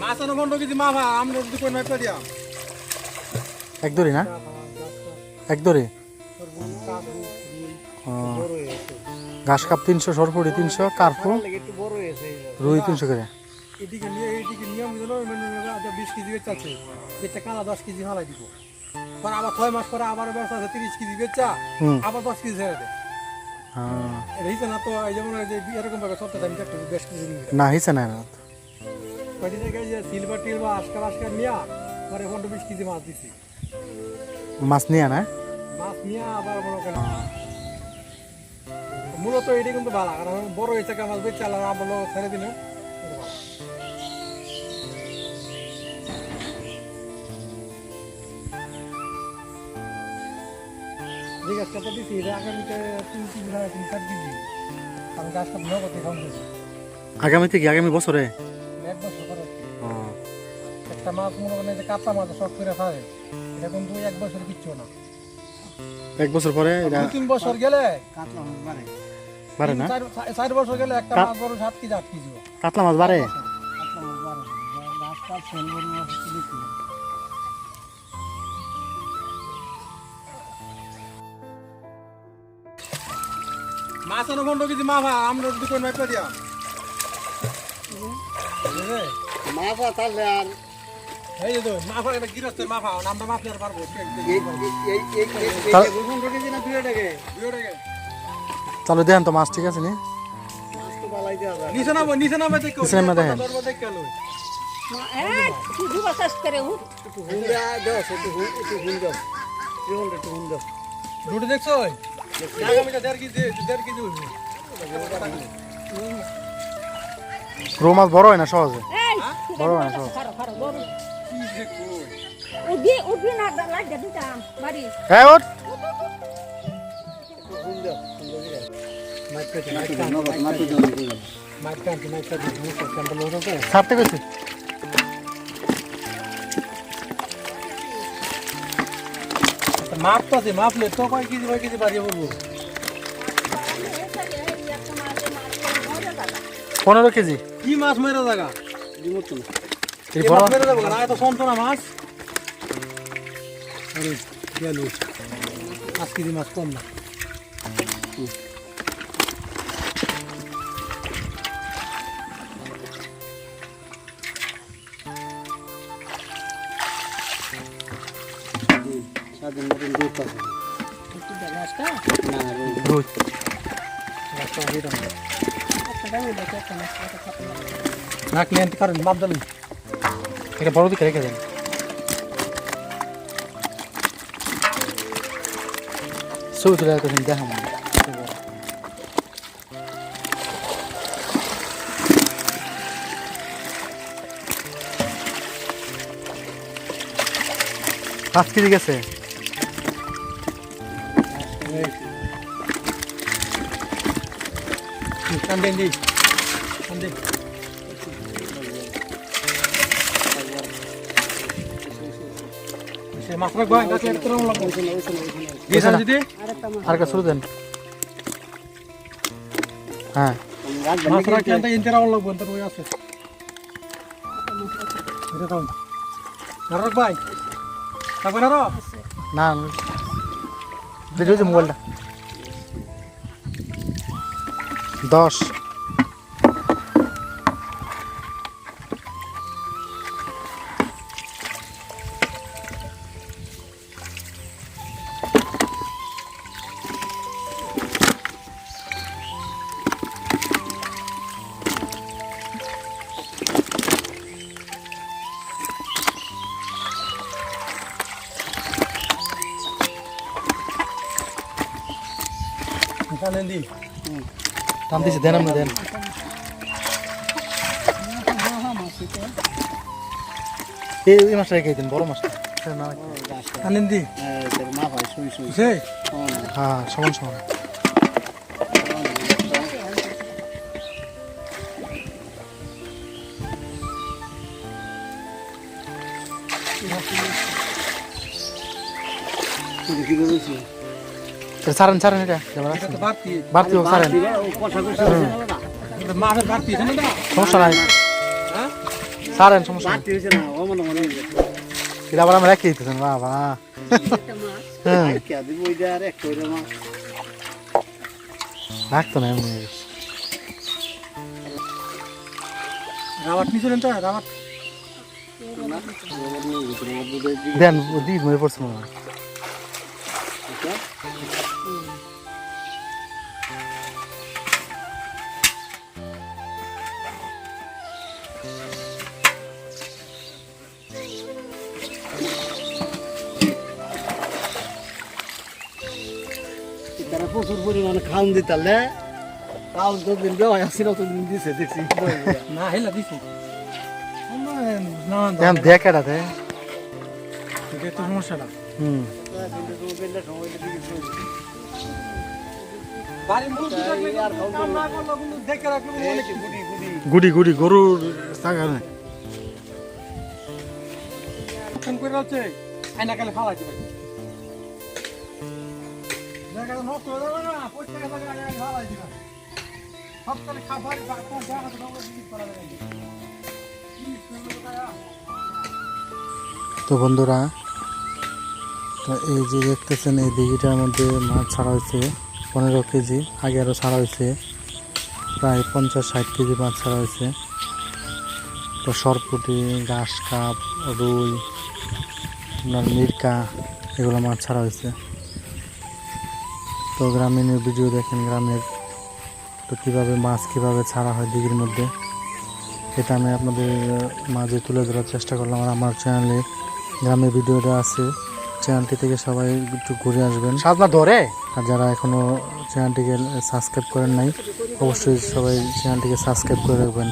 মাছ আনো পনেরো কেজি মাফা আমরা যদি নাই পেরিয়া এক দড়ি না? এক দড়ি? ঘাস কাপ তিনশো সরপুরি তিনশো কার্পু? রুই তিনশো করে। এদিকে নিয়ে নিয়ম দিল মানে আচ্ছা বিশ কেজি বেচা দশ কেজি হালাই দিব। পরে আবার ছয় মাস পরে আবার ব্যবসা আছে তিরিশ কেজি বেচা আবার দশ কেজি ছেড়ে দেয় হ্যাঁ। না তো এই যেমন যে এরকম ভাবে সপ্তাহে বেশ নিয়ে না হয়েছে না এবার। থেকে যে সিলভার টিলভার নিয়া পরে পনেরো বিশ কেজি মাছ দিছি। মাছ নিয়ে না? মাছ নিয়ে আবার মনে করেন মূলত এটি কিন্তু ভালো কারণ বড় হয়েছে মাছ বেচে আলাদা লোক ছেড়ে দিলে যে গাছটা তো দিছি এটা আগামীতে তিন কেজি সাড়ে তিন চার কেজি। আমি গাছটা ভালো করতে খাওয়া দিয়েছি আগামী বছরে? একটা মাছ মনে করেন যে কাঁচা মাছ শখ করে খাবে এটা কিন্তু এক বছর কিচ্ছু না। এক বছর পরে এটা তিন বছর গেলে কাতলা মাছ বাড়ে। বাড়ে না? চার- বছর গেলে একটা মাছ বড় সাত কেজি আট কেজি কাতলা মাছ বাড়ে? কাতলা মাছ বাড়ে। কাপ ফেল মাছ পনেরো মাফা আমরা যদি কই নাই মাছ তাহলে আর এই যে তো মাফা একটা গিরস্তের মাফা আমরা মাছ নিতে পারব। এই এই এই এই তাহলে- এই পনেরো কেজি না দুই টাকা দুইও টাকা। চলো দেন তো মাছ ঠিক আছে নি? নিচে নামো নিচে নামে দেখো নিচে নামে দেখেন। দেখে লই। শুধু বাতাস করে উঠ। একটু হুন দাও একটু হুন একটু হুন একটু হুন রুটি দেখছ? আগামীটা দেড় কেজি দেড় কেজি রৌ মাছ বড় হয় না সহজে বড় হয় না সহজ হ্যাঁ ছাড়তে গেছে মাপ তো আছে মাপলে তো কয় কেজি কয় কেজি বাড়িয়ে বলব পনেরো কেজি। কি মাছ মেরে জায়গা এত সন্তনা মাছ আরে গেল পাঁচ কেজি মাছ কম না। মতন দুধ পাবে। না আনতে কারণ মাপ দিলেন এটা বড় দিকে রেখে দেন। ছবি তুলে রাখেন দেখাম পাঁচ কেজি গেছে কান্দেন দি কান্দেন সে মাছ রাখব গাছে একটা রং লাগবো দিয়েছেন যদি আর কা শুরু দেন হ্যাঁ মাছ? রাখতে আনতে ইন্টার রং লাগবো ইন্টার ওই আছে নারক ভাই থাকবে না রো না দেখি যে মোবাইলটা দশ কান্দেন দি টান দিছি দেন আপনি দেন। এই মাছটা রেখে দিন বড় মাছটা। এটা না রাখি। কান্দেন দি হ্যাঁ, সমান সমান। কি করেছিস এটা আসেন। তো বাড়তি। হোক সমস্যা নাই। সারেন সমস্যা নেই। বাড়তি হয়েছে না ও মনে মনে হয়ে গেছে। এটা আবার আমরা রেখে দিতেছেন বাবা। রাখতো না এমনি। রাবার নিচে তো রাবার। দেন দিদি মরে পড়ছে মনে হয়। প্রচুর পরিমাণে খাওয়ান দিতালে। তাও যতদিন দেওয়া আসছিল ততদিন দিছে দেখছি। না হেলা দিছি। না এখন দেখ। এটা দে তো সমস্যা না। হুম। গুড়ি গুড়ি গরুর করে কালে ফালাই দিবে খাবার? তো বন্ধুরা, তো এই যে দেখতেছেন, এই দিঘিটার মধ্যে মাছ ছাড়া হয়েছে, পনেরো কেজি, আগে আরও ছাড়া হয়েছে। প্রায় পঞ্চাশ, ষাট কেজি মাছ ছাড়া হয়েছে। তো সরপুটি, ঘাস, কাপ, রুই, আপনার মিরকা, এগুলো মাছ ছাড়া হয়েছে। তো গ্রামীণের ভিডিও দেখেন গ্রামের তো কীভাবে মাছ কীভাবে ছাড়া হয় দিঘির মধ্যে এটা আমি আপনাদের মাঝে তুলে ধরার চেষ্টা করলাম। আর আমার চ্যানেলে গ্রামের ভিডিওটা আছে চ্যানেলটি থেকে সবাই একটু ঘুরে আসবেন। সাজনা ধরে? আর যারা এখনও চ্যানেলটিকে সাবস্ক্রাইব করেন নাই অবশ্যই সবাই চ্যানেলটিকে সাবস্ক্রাইব করে রাখবেন।